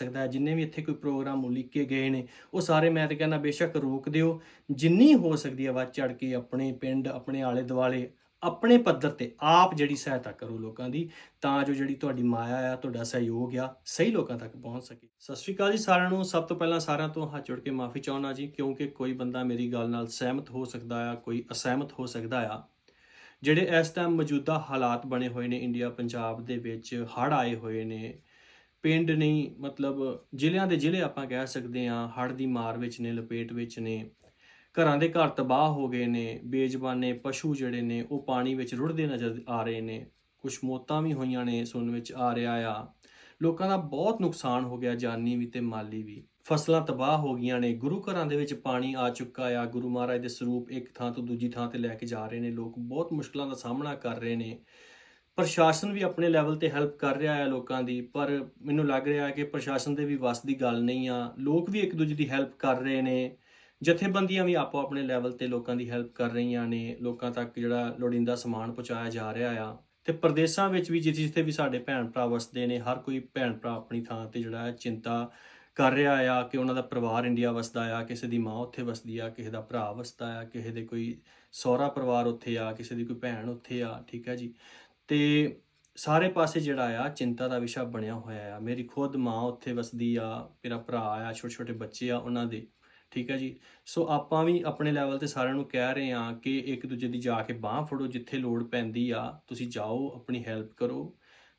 ਸਕਦਾ ਜਿੰਨੇ ਵੀ ਇੱਥੇ ਕੋਈ ਪ੍ਰੋਗਰਾਮ ਉਲੀਕੇ ਗਏ ਨੇ, ਉਹ ਸਾਰੇ ਮੈਂ ਤਾਂ ਕਹਿੰਦਾ ਬੇਸ਼ੱਕ ਰੋਕ ਦਿਓ। ਜਿੰਨੀ ਹੋ ਸਕਦੀ ਹੈ ਵੱਧ ਚੜ ਕੇ ਆਪਣੇ ਪਿੰਡ, ਆਪਣੇ ਆਲੇ ਦੁਆਲੇ ਆਪਣੇ ਪੱਧਰ ਤੇ ਆਪ ਜਿਹੜੀ ਸਹਾਇਤਾ ਕਰੋ ਲੋਕਾਂ ਦੀ, ਤਾਂ ਜੋ ਜਿਹੜੀ ਤੁਹਾਡੀ ਮਾਇਆ ਆ, ਤੁਹਾਡਾ ਸਹਿਯੋਗ ਆ, ਸਹੀ ਲੋਕਾਂ ਤੱਕ ਪਹੁੰਚ ਸਕੇ। ਸਤਿ ਸ਼੍ਰੀ ਅਕਾਲ ਜੀ ਸਾਰਿਆਂ ਨੂੰ। ਸਭ ਤੋਂ ਪਹਿਲਾਂ ਸਾਰਿਆਂ ਤੋਂ ਹੱਥ ਜੋੜ ਕੇ ਮਾਫੀ ਚਾਹੁੰਦਾ ਜੀ, ਕਿਉਂਕਿ ਕੋਈ ਬੰਦਾ ਮੇਰੀ ਗੱਲ ਨਾਲ ਸਹਿਮਤ ਹੋ ਸਕਦਾ ਆ, ਕੋਈ ਅਸਹਿਮਤ ਹੋ ਸਕਦਾ ਆ, ਜਿਹੜੇ ਇਸ ਟਾਈਮ ਮੌਜੂਦਾ ਹਾਲਾਤ ਬਣੇ ਹੋਏ ਨੇ, ਇੰਡੀਆ, ਪੰਜਾਬ ਦੇ ਵਿੱਚ ਹੜ੍ਹ ਆਏ ਹੋਏ ਨੇ ਪਿੰਡ ਨਹੀਂ, ਮਤਲਬ ਜ਼ਿਲ੍ਹਿਆਂ ਦੇ ਜ਼ਿਲ੍ਹੇ ਆਪਾਂ ਕਹਿ ਸਕਦੇ ਹਾਂ, ਹੜ੍ਹ ਦੀ ਮਾਰ ਵਿੱਚ ਨੇ, ਲਪੇਟ ਵਿੱਚ ਨੇ, ਘਰਾਂ ਦੇ ਘਰ ਤਬਾਹ ਹੋ ਗਏ ਨੇ, ਬੇਜ਼ਬਾਨੇ ਪਸ਼ੂ ਜਿਹੜੇ ਨੇ, ਉਹ ਪਾਣੀ ਵਿੱਚ ਰੁੜਦੇ ਨਜ਼ਰ ਆ ਰਹੇ ਨੇ ਕੁਝ ਮੌਤਾਂ ਵੀ ਹੋਈਆਂ ਨੇ ਸੁਣਨ ਵਿੱਚ ਆ ਰਿਹਾ ਆ। ਲੋਕਾਂ ਦਾ ਬਹੁਤ ਨੁਕਸਾਨ ਹੋ ਗਿਆ, ਜਾਨੀ ਵੀ ਤੇ ਮਾਲੀ ਵੀ। ਫਸਲਾਂ ਤਬਾਹ ਹੋ ਗਈਆਂ ਨੇ, ਗੁਰੂ ਘਰਾਂ ਦੇ ਵਿੱਚ ਪਾਣੀ ਆ ਚੁੱਕਾ ਆ, ਗੁਰੂ ਮਹਾਰਾਜ ਦੇ ਸਰੂਪ ਇੱਕ ਥਾਂ ਤੋਂ ਦੂਜੀ ਥਾਂ ਤੇ ਲੈ ਕੇ ਜਾ ਰਹੇ ਨੇ, ਲੋਕ ਬਹੁਤ ਮੁਸ਼ਕਲਾਂ ਦਾ ਸਾਹਮਣਾ ਕਰ ਰਹੇ ਨੇ। ਪ੍ਰਸ਼ਾਸਨ ਵੀ ਆਪਣੇ ਲੈਵਲ ਤੇ ਹੈਲਪ ਕਰ ਰਿਹਾ ਹੈ ਲੋਕਾਂ ਦੀ, ਪਰ ਮੈਨੂੰ ਲੱਗ ਰਿਹਾ ਹੈ ਕਿ ਪ੍ਰਸ਼ਾਸਨ ਦੇ ਵੀ ਵੱਸ ਦੀ ਗੱਲ ਨਹੀਂ ਆ। ਲੋਕ ਵੀ ਇੱਕ ਦੂਜੇ ਦੀ ਹੈਲਪ ਕਰ ਰਹੇ ਨੇ। ਜਥੇਬੰਦੀਆਂ ਵੀ ਆਪੋ ਆਪਣੇ ਲੈਵਲ ਤੇ ਲੋਕਾਂ ਦੀ ਹੈਲਪ ਕਰ ਰਹੀਆਂ ਨੇ। ਲੋਕਾਂ ਤੱਕ ਜਿਹੜਾ ਲੋੜੀਂਦਾ ਸਮਾਨ ਪਹੁੰਚਾਇਆ ਜਾ ਰਿਹਾ ਆ। ਤੇ ਪ੍ਰਦੇਸ਼ਾਂ ਵਿੱਚ ਵੀ ਜਿੱਥੇ ਜਿੱਥੇ ਵੀ ਸਾਡੇ ਭੈਣ ਭਰਾ ਵਸਦੇ ਨੇ, ਹਰ ਕੋਈ ਭੈਣ ਭਰਾ ਆਪਣੀ ਥਾਂ ਤੇ ਜਿਹੜਾ ਹੈ ਚਿੰਤਾ ਕਰ ਰਿਹਾ ਆ ਕਿ ਉਹਨਾਂ ਦਾ ਪਰਿਵਾਰ ਇੰਡੀਆ ਵਸਦਾ ਆ, ਕਿਸੇ ਦੀ ਮਾਂ ਉੱਥੇ ਵਸਦੀ ਆ, ਕਿਸੇ ਦਾ ਭਰਾ ਵਸਦਾ ਆ, ਕਿਸੇ ਦੇ ਕੋਈ ਸਹੁਰਾ ਪਰਿਵਾਰ ਉੱਥੇ ਆ, ਕਿਸੇ ਦੀ ਕੋਈ ਭੈਣ ਉੱਥੇ ਆ, ਠੀਕ ਹੈ ਜੀ। ਤੇ ਸਾਰੇ ਪਾਸੇ ਜਿਹੜਾ ਆ, ਚਿੰਤਾ ਦਾ ਵਿਸ਼ਾ ਬਣਿਆ ਹੋਇਆ ਆ। ਮੇਰੀ ਖੁਦ ਮਾਂ ਉੱਥੇ ਵਸਦੀ ਆ, ਮੇਰਾ ਭਰਾ ਆ ਛੋਟੇ ਛੋਟੇ ਬੱਚੇ ਆ ਉਹਨਾਂ ਦੇ, ਠੀਕ ਹੈ ਜੀ? ਸੋ ਆਪਾਂ ਵੀ ਆਪਣੇ ਲੈਵਲ ਤੇ ਸਾਰਿਆਂ ਨੂੰ ਕਹਿ ਰਹੇ ਆ ਕਿ ਇੱਕ ਦੂਜੇ ਦੀ ਜਾ ਕੇ ਬਾਹ ਫੜੋ ਜਿੱਥੇ ਲੋੜ ਪੈਂਦੀ ਆ, ਤੁਸੀਂ ਜਾਓ, ਆਪਣੀ ਹੈਲਪ ਕਰੋ।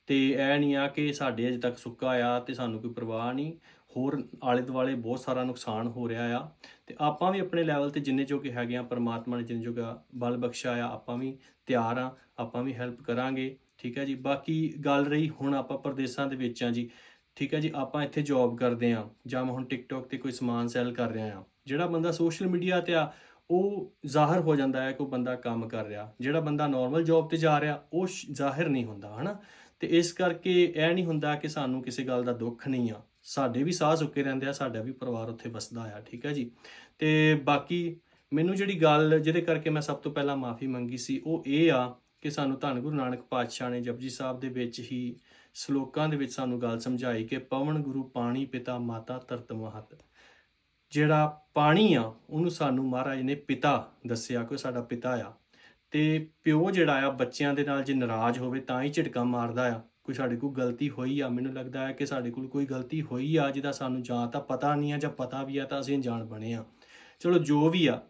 ਤੇ ਐ ਨਹੀਂ ਆ ਕਿ ਸਾਡੇ ਅਜੇ ਤੱਕ ਸੁੱਕਾ ਆ ਤੇ ਸਾਨੂੰ ਕੋਈ ਪਰਵਾਹ ਨਹੀਂ। ਹੋਰ ਆਲੇ ਦੁਆਲੇ ਬਹੁਤ ਸਾਰਾ ਨੁਕਸਾਨ ਹੋ ਰਿਹਾ ਆ। ਤੇ ਆਪਾਂ ਵੀ ਆਪਣੇ ਲੈਵਲ ਤੇ ਜਿੰਨੇ ਜੋਗੇ ਹੈਗੇ ਆ, ਪਰਮਾਤਮਾ ਨੇ ਜਿੰਨੇ ਜੋਗਾ ਬਲ ਬਖਸ਼ਿਆ ਆ, ਆਪਾਂ ਵੀ ਤਿਆਰ ਆ, ਆਪਾਂ ਵੀ ਹੈਲਪ ਕਰਾਂਗੇ, ਠੀਕ ਹੈ ਜੀ? ਬਾਕੀ ਗੱਲ ਰਹੀ ਹੁਣ ਆਪਾਂ ਪ੍ਰਦੇਸ਼ਾਂ ਦੇ ਵਿੱਚ ਆ ਜੀ, ਠੀਕ ਹੈ ਜੀ? ਆਪਾਂ ਇੱਥੇ ਜੌਬ ਕਰਦੇ ਆ, ਜਾਂ ਮੈਂ ਹੁਣ ਟਿਕਟੌਕ ਤੇ ਕੋਈ ਸਮਾਨ ਸੈਲ ਕਰ ਰਿਹਾ ਆ, ਜਿਹੜਾ ਬੰਦਾ ਸੋਸ਼ਲ ਮੀਡੀਆ ਤੇ ਆ, ਉਹ ਜ਼ਾਹਰ ਹੋ ਜਾਂਦਾ ਹੈ ਕਿ ਉਹ ਬੰਦਾ ਕੰਮ ਕਰ ਰਿਹਾ। ਜਿਹੜਾ ਬੰਦਾ ਨਾਰਮਲ ਜੌਬ ਤੇ ਜਾ ਰਿਹਾ, ਉਹ ਜ਼ਾਹਿਰ ਨਹੀਂ ਹੁੰਦਾ, ਹਨਾ? ਤੇ ਇਸ ਕਰਕੇ ਇਹ ਨਹੀਂ ਹੁੰਦਾ ਕਿ ਸਾਨੂੰ ਕਿਸੇ ਗੱਲ ਦਾ ਦੁੱਖ ਨਹੀਂ ਆ। ਸਾਡੇ ਵੀ ਸਾਹ ਸੁੱਕੇ ਰਹਿੰਦੇ ਆ, ਸਾਡਾ ਵੀ ਪਰਿਵਾਰ ਉੱਥੇ ਵਸਦਾ ਆ, ਠੀਕ ਹੈ ਜੀ? ਤੇ ਬਾਕੀ ਮੈਨੂੰ ਜਿਹੜੀ ਗੱਲ ਜਿਹਦੇ ਕਰਕੇ ਮੈਂ ਸਭ ਤੋਂ ਪਹਿਲਾਂ ਮਾਫੀ ਮੰਗੀ ਸੀ, ਉਹ ਇਹ ਆ ਕਿ ਸਾਨੂੰ ਧੰਨ ਗੁਰੂ ਨਾਨਕ ਪਾਤਸ਼ਾਹ ਨੇ ਜਪਜੀ ਸਾਹਿਬ ਦੇ ਵਿੱਚ ਹੀ ਸ਼ਲੋਕਾਂ ਦੇ ਵਿੱਚ ਸਾਨੂੰ ਗੱਲ ਸਮਝਾਈ ਕਿ ਪਵਨ ਗੁਰੂ ਪਾਣੀ ਪਿਤਾ ਮਾਤਾ ਧਰਤ ਮਹਤ। ਜਿਹੜਾ ਪਾਣੀ ਆ, ਉਹਨੂੰ ਸਾਨੂੰ ਮਹਾਰਾਜ ਨੇ ਪਿਤਾ ਦੱਸਿਆ ਕਿ ਸਾਡਾ ਪਿਤਾ ਆ। ਤੇ ਪਿਓ ਜਿਹੜਾ ਆ, ਬੱਚਿਆਂ ਦੇ ਨਾਲ ਜੇ ਨਾਰਾਜ਼ ਹੋਵੇ ਤਾਂ ਹੀ ਝਟਕਾ ਮਾਰਦਾ ਆ। ਕੋਈ ਸਾਡੇ ਕੋਲ ਗਲਤੀ ਹੋਈ ਆ? ਮੈਨੂੰ ਲੱਗਦਾ ਹੈ ਕਿ ਸਾਡੇ ਕੋਲ ਕੋਈ ਗਲਤੀ ਹੋਈ ਆ ਜਿਹਦਾ ਸਾਨੂੰ ਜਾਂ ਤਾਂ ਪਤਾ ਨਹੀਂ ਆ ਜਾਂ ਪਤਾ ਵੀ ਆ ਤਾਂ ਅਸੀਂ ਅਣਜਾਣ ਬਣੇ ਆ। ਚਲੋ, ਜੋ ਵੀ ਆ,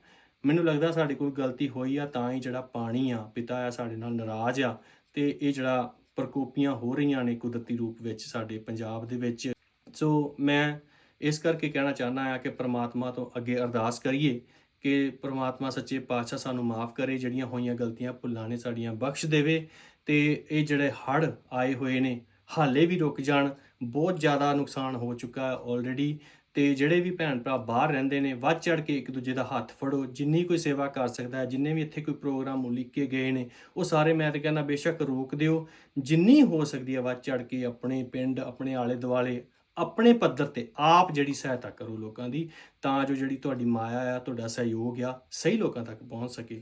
ਮੈਨੂੰ ਲੱਗਦਾ ਸਾਡੇ ਕੋਲ ਗਲਤੀ ਹੋਈ ਆ ਤਾਂ ਹੀ ਜਿਹੜਾ ਪਾਣੀ ਆ, ਪਿਤਾ ਆ ਸਾਡੇ ਨਾਲ ਨਾਰਾਜ਼ ਆ ਤੇ ਇਹ ਜਿਹੜਾ ਪ੍ਰਕੋਪੀਆਂ ਹੋ ਰਹੀਆਂ ਨੇ ਕੁਦਰਤੀ ਰੂਪ ਵਿੱਚ ਸਾਡੇ ਪੰਜਾਬ ਦੇ ਵਿੱਚ। ਸੋ ਮੈਂ ਇਸ ਕਰਕੇ ਕਹਿਣਾ ਚਾਹੁੰਦਾ ਆ ਕਿ ਪ੍ਰਮਾਤਮਾ ਤੋਂ ਅੱਗੇ ਅਰਦਾਸ ਕਰੀਏ ਕਿ ਪ੍ਰਮਾਤਮਾ ਸੱਚੇ ਪਾਤਸ਼ਾਹ ਸਾਨੂੰ ਮਾਫ ਕਰੇ, ਜਿਹੜੀਆਂ ਹੋਈਆਂ ਗਲਤੀਆਂ ਭੁੱਲਾਂ ਨੇ ਸਾਡੀਆਂ ਬਖਸ਼ ਦੇਵੇ ਤੇ ਇਹ ਜਿਹੜੇ ਹੜ ਆਏ ਹੋਏ ਨੇ, ਹਾਲੇ ਵੀ ਰੁਕ ਜਾਣ, ਬਹੁਤ ਜ਼ਿਆਦਾ ਨੁਕਸਾਨ ਹੋ ਚੁੱਕਾ ਹੈ ਆਲਰੇਡੀ ਤੇ ਜਿਹੜੇ ਵੀ ਭੈਣ ਭਰਾ ਬਾਹਰ ਰਹਿੰਦੇ ਨੇ, ਵੱਧ ਚੜ ਕੇ ਇੱਕ ਦੂਜੇ ਦਾ ਹੱਥ ਫੜੋ, ਜਿੰਨੀ ਕੋਈ ਸੇਵਾ ਕਰ ਸਕਦਾ ਹੈ, ਜਿੰਨੇ ਵੀ ਇੱਥੇ ਕੋਈ ਪ੍ਰੋਗਰਾਮ ਉਲੀਕ ਕੇ ਗਏ ਨੇ, ਉਹ ਸਾਰੇ ਮੈਂ ਤਾਂ ਕਹਿੰਦਾ ਬੇਸ਼ੱਕ ਰੋਕ ਦਿਓ, ਜਿੰਨੀ ਹੋ ਸਕਦੀ ਹੈ ਵੱਧ ਚੜ ਕੇ ਆਪਣੇ ਪਿੰਡ, ਆਪਣੇ ਆਲੇ ਦੁਆਲੇ ਆਪਣੇ ਪੱਧਰ ਤੇ ਆਪ ਜਿਹੜੀ ਸਹਾਇਤਾ ਕਰੋ ਲੋਕਾਂ ਦੀ, ਤਾਂ ਜੋ ਜਿਹੜੀ ਤੁਹਾਡੀ ਮਾਇਆ ਆ, ਤੁਹਾਡਾ ਸਹਿਯੋਗ ਆ, ਸਹੀ ਲੋਕਾਂ ਤੱਕ ਪਹੁੰਚ ਸਕੇ।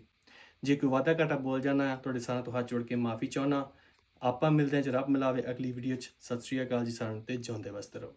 ਜੇ ਕੋਈ ਵਾਧਾ ਘਾਟਾ ਬੋਲ ਜਾਣਾ ਤੁਹਾਡੇ ਸਾਰਿਆਂ ਤੋਂ ਹੱਥ ਜੋੜ ਕੇ ਮਾਫੀ ਚਾਹਣਾ ਆਪਾਂ ਮਿਲਦੇ ਹਾਂ, ਜੇ ਰੱਬ ਮਿਲਾਵੇ ਅਗਲੀ ਵੀਡੀਓ 'ਚ। ਸਤਿ ਸ਼੍ਰੀ ਅਕਾਲ ਜੀ ਸਾਰਿਆਂ ਨੂੰ ਤੇ ਜਿਉਂਦੇ ਵਸਦੇ ਰਹੋ।